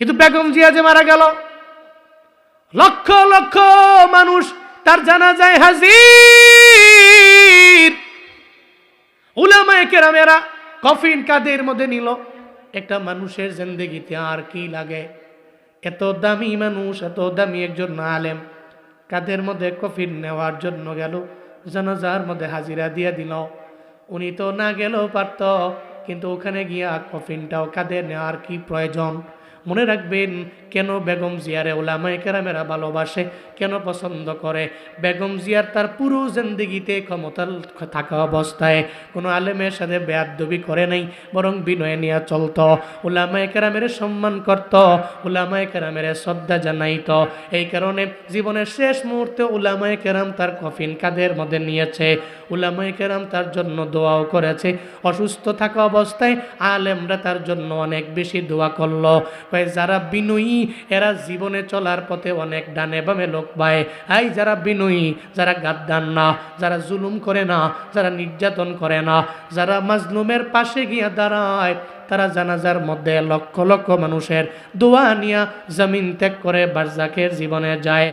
কিন্তু বেগম জিয়া যে মারা গেল। লক্ষ লক্ষ মানুষ তার জানা যায় হাজির। উলামায়ে কেরামেরা কফিন কাদের মধ্যে নিল? একটা মানুষের জিন্দগিতে আর কি লাগে? এত দামি মানুষ, এত দামি একজন আলেম কাদের মধ্যে কফিন নেওয়ার জন্য গেল? জানাজার মধ্যে হাজিরা দিয়ে দিল। উনি তো না গেলেও পারত, কিন্তু ওখানে গিয়া কফিনটাও কাদের নেওয়ার কি প্রয়োজন? মনে রাখবেন, কেন বেগম জিয়ারে ওলামায় কেরামেরা ভালোবাসে, কেন পছন্দ করে? বেগম জিয়ার তার পুরো জিন্দিগিতে ক্ষমতা থাকা অবস্থায় কোনো আলেমের সাথে বেয়াদবি করে নাই, বরং বিনয় নিয়ে চলত। ওলামায় কেরামের সম্মান করত, ওলামায় কেরামের শ্রদ্ধা জানাইত। এই কারণে জীবনের শেষ মুহূর্তে উলামায় কেরাম তার কফিন কাদের মধ্যে নিয়েছে? উলামায় কেরাম তার জন্য দোয়াও করেছে। অসুস্থ থাকা অবস্থায় আলেমরা তার জন্য অনেক বেশি দোয়া করল। কয় যারা বিনয়ী, এরা জীবনে চলার পথে অনেক ডানে বামে লোক পায় আই, যারা বিনয়ী, যারা গাদ্দান না, যারা জুলুম করে না, যারা নির্যাতন করে না, যারা মাজলুমের পাশে গিয়া দাঁড়ায়, তারা জানাজার মধ্যে লক্ষ লক্ষ মানুষের দোয়া নিয়া জমিন ত্যাগ করে বারজাকের জীবনে যায়।